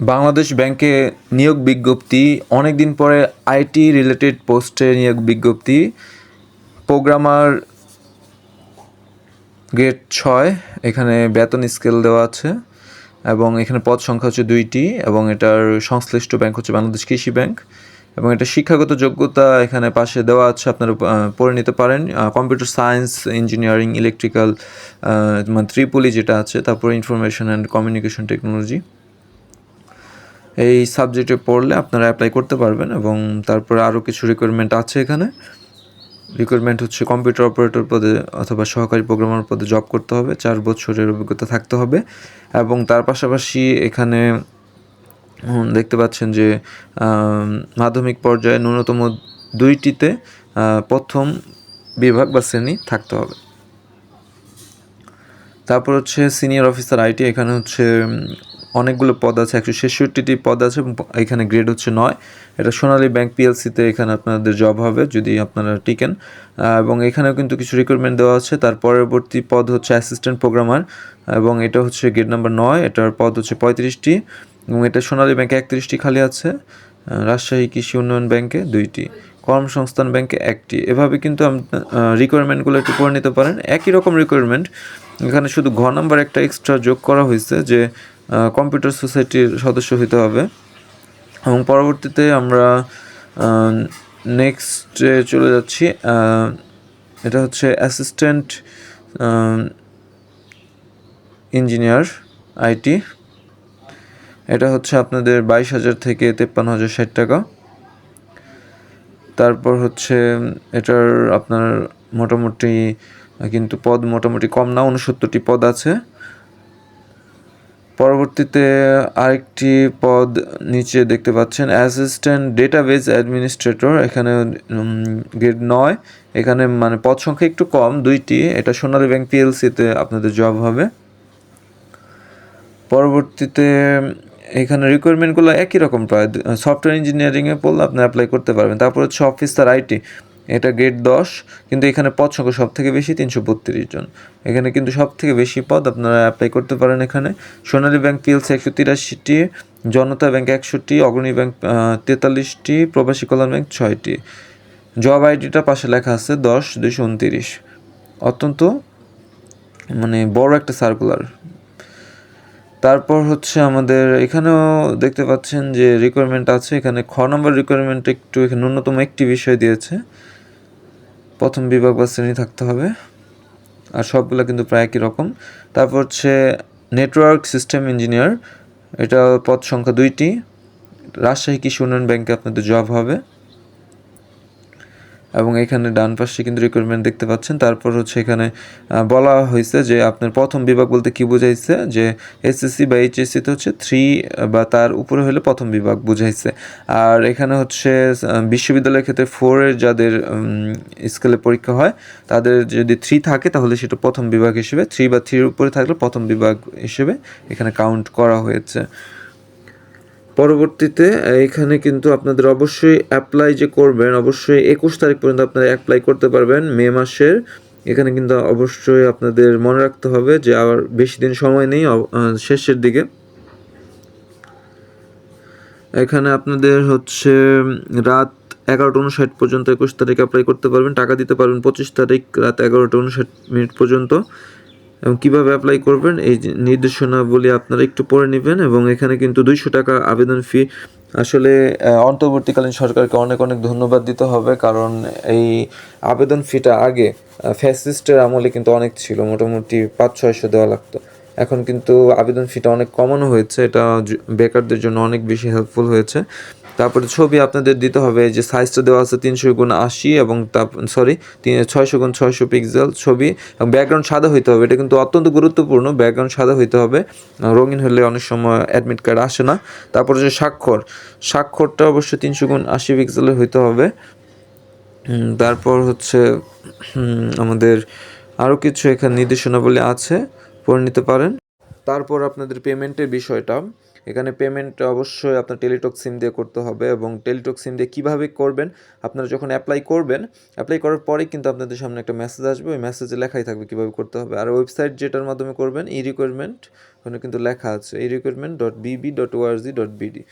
বাংলাদেশ ব্যাংকে নিয়োগ বিজ্ঞপ্তি অনেক দিন পরে আইটি রিলেটেড পোস্টে নিয়োগ বিজ্ঞপ্তি, প্রোগ্রামার গ্রেড ছয়, এখানে বেতন স্কেল দেওয়া আছে, এবং এখানে পদ সংখ্যা হচ্ছে দুইটি, এবং এটার সংশ্লিষ্ট ব্যাংক হচ্ছে বাংলাদেশ কৃষি ব্যাংক, এবং এটা শিক্ষাগত যোগ্যতা এখানে পাশে দেওয়া আছে, আপনারা পড়ে নিতে পারেন কম্পিউটার সায়েন্স, ইঞ্জিনিয়ারিং, ইলেকট্রিক্যাল মানে ত্রিপুলি যেটা আছে, তারপরে ইনফরমেশন অ্যান্ড কমিউনিকেশন টেকনোলজি। এই সাবজেক্টে পড়লে আপনারা অ্যাপ্লাই করতে পারবেন এবং তারপরে আরও কিছু রিকোয়ারমেন্ট আছে এখানে। রিকোয়ারমেন্ট হচ্ছে কম্পিউটার অপারেটর পদে অথবা সহকারী প্রোগ্রামার পদে জব করতে হবে, চার বছরের অভিজ্ঞতা থাকতে হবে এবং তার পাশাপাশি এখানে দেখতে পাচ্ছেন যে মাধ্যমিক পর্যায়ে ন্যূনতম দুইটিতে প্রথম বিভাগ বা শ্রেণি থাকতে হবে। তারপর হচ্ছে সিনিয়র অফিসার আইটি এখানে হচ্ছে অনেকগুলো পদ আছে, একশো ছেষট্টিটি পদ আছে এখানে গ্রেড হচ্ছে নয়। এটা সোনালী ব্যাংক পিএলসিতে এখানে আপনাদের জব হবে যদি আপনারা টিকেন। এবং এখানেও কিন্তু কিছু রিক্রুটমেন্ট দেওয়া আছে। তার পরবর্তী পদ হচ্ছে অ্যাসিস্ট্যান্ট প্রোগ্রামার এবং এটা হচ্ছে গ্রেড নাম্বার নয়। এটার পদ হচ্ছে পঁয়ত্রিশটি এবং এটা সোনালী ব্যাংকে একত্রিশটি খালি আছে। রাজশাহী কৃষি উন্নয়ন ব্যাংকে দুইটি, কর্মসংস্থান ব্যাংকে একটি। এভাবে কিন্তু রিকোয়ারমেন্টগুলো একটু করে নিতে পারেন। একই রকম রিকোয়ারমেন্ট এখানে শুধু ঘ নাম্বার একটা এক্সট্রা যোগ করা হয়েছে যে কম্পিউটার সোসাইটির সদস্য হতে হবে। এবং পরবর্তীতে আমরা নেক্সটে চলে যাচ্ছি এটা হচ্ছে অ্যাসিস্ট্যান্ট ইঞ্জিনিয়ার আইটি এটা হচ্ছে আপনাদের বাইশ হাজার থেকে তেপ্পান্ন হাজার ষাট টাকা। তারপর হচ্ছে, এটার আপনার মোটামুটি, কিন্তু পদ মোটামুটি কম না, উনসত্তরটি পদ আছে। পরবর্তীতে আরেকটি পদ নিচে দেখতে পাচ্ছেন, অ্যাসিস্ট্যান্ট ডেটাবেজ অ্যাডমিনিস্ট্রেটর, এখানে গ্রেড নয়। এখানে মানে পদ সংখ্যা একটু কম, দুইটি। এটা সোনালী ব্যাংক পিএলসিতে আপনাদের জব হবে। পরবর্তীতে, এখানে রিকোয়ারমেন্টগুলো একই রকম প্রায়। সফটওয়্যার ইঞ্জিনিয়ারিংয়ে পড়লে আপনি অ্যাপ্লাই করতে পারবেন। তারপর হচ্ছে অফিসার আইটি এটা গ্রেড দশ, কিন্তু এখানে পদ সংখ্যা সব থেকে বেশি, তিনশো বত্রিশ জন। এখানে কিন্তু সব থেকে বেশি পদ আপনারা অ্যাপ্লাই করতে পারেন এখানে। সোনালী ব্যাংক পিএলসি একশো তিরাশিটি, জনতা ব্যাংক একশোটি, অগ্রণী ব্যাংক তেতাল্লিশটি, প্রবাসী কল্যাণ ব্যাংক ছয়টি। জব আইডিটা পাশে লেখা আছে দশ, দুইশো উনতিরিশ। অত্যন্ত মানে বড় একটা সার্কুলার তারপর হচ্ছে আমাদের এখানেও দেখতে পাচ্ছেন যে রিকোয়ারমেন্ট আছে। এখানে খ নম্বর রিকোয়ারমেন্ট একটু এখানে ন্যূনতম একটি বিষয় দিয়েছে। প্রথম বিভাগ বা শ্রেণি থাকতে হবে। আর সবগুলো কিন্তু প্রায় একই রকম। তারপর হচ্ছে নেটওয়ার্ক সিস্টেম ইঞ্জিনিয়ার এটা পদ সংখ্যা দুইটি। রাজশাহী কৃষি উন্নয়ন ব্যাংকে আপনাদের জব হবে। এবং এখানে ডান পাশে কিন্তু রিক্রুটমেন্ট দেখতে পাচ্ছেন। তারপর হচ্ছে এখানে বলা হয়েছে যে আপনার প্রথম বিভাগ বলতে কি বোঝাইছে? যে এসএসসি বা এইচএসসিতে হচ্ছে থ্রি বা তার উপরে হলে প্রথম বিভাগ বুঝাইছে। আর এখানে হচ্ছে বিশ্ববিদ্যালয়ের ক্ষেত্রে ফোরের যাদের স্কেলে পরীক্ষা হয়, তাদের যদি থ্রি থাকে তাহলে সেটা প্রথম বিভাগ হিসেবে থ্রি বা থ্রির উপরে থাকলে প্রথম বিভাগ হিসেবে এখানে কাউন্ট করা হয়েছে। পরবর্তীতে এখানে কিন্তু আপনাদের অবশ্যই অ্যাপ্লাই যে করবেন, অবশ্যই একুশ তারিখ পর্যন্ত আপনারা অ্যাপ্লাই করতে পারবেন, মে মাসের। এখানে কিন্তু অবশ্যই আপনাদের মনে রাখতে হবে যে আর বেশি দিন সময় নেই শেষের দিকে। এখানে আপনাদের হচ্ছে রাত এগারোটা উনষাট পর্যন্ত একুশ তারিখ অ্যাপ্লাই করতে পারবেন, টাকা দিতে পারবেন পঁচিশ তারিখ, রাত এগারোটা উনষাট মিনিট পর্যন্ত। এবং কীভাবে অ্যাপ্লাই করবেন, এই নির্দেশনাবলী আপনারা একটু পড়ে নেবেন এবং এখানে কিন্তু দুইশো টাকা আবেদন ফি আসলে অন্তর্বর্তীকালীন সরকারকে অনেক অনেক ধন্যবাদ দিতে হবে কারণ এই আবেদন ফিটা আগে ফ্যাসিস্টের আমলে কিন্তু অনেক ছিল, মোটামুটি পাঁচ ছয়শো দেওয়া লাগতো। এখন কিন্তু আবেদন ফিটা অনেক কমানো হয়েছে, এটা বেকারদের জন্য অনেক বেশি হেল্পফুল হয়েছে। তারপরে ছবি আপনাদের দিতে হবে যে সাইজটা দেওয়া আছে তিনশো গুণ আশি এবং তা সরি ছয়শো গুণ ছয়শো পিক্সেল ছবি এবং ব্যাকগ্রাউন্ড সাদা হইতে হবে, এটা কিন্তু অত্যন্ত গুরুত্বপূর্ণ ব্যাকগ্রাউন্ড সাদা হইতে হবে, রঙিন হলে অনেক সময় অ্যাডমিট কার্ড আসে না। তারপরে যে স্বাক্ষর, স্বাক্ষরটা অবশ্যই তিনশো গুণ আশি পিক্সেলের হইতে হবে। তারপর হচ্ছে আমাদের আরও কিছু এখানে নির্দেশনাবলী আছে, পড়ে নিতে পারেন। তারপর আপনাদের পেমেন্টের বিষয়টা এখানে পেমেন্ট অবশ্যই আপনার টেলিটক সিম দিয়ে করতে হবে এবং টেলিটক সিম দিয়ে কীভাবে করবেন, আপনারা যখন অ্যাপ্লাই করবেন অ্যাপ্লাই করার পরে কিন্তু আপনাদের সামনে একটা মেসেজ আসবে, ওই মেসেজে লেখাই থাকবে কীভাবে করতে হবে। আর ওয়েবসাইট যেটার মাধ্যমে করবেন ই রিকোয়ারমেন্ট ওখানে কিন্তু লেখা আছে e requirement dot BB dot ORG dot BD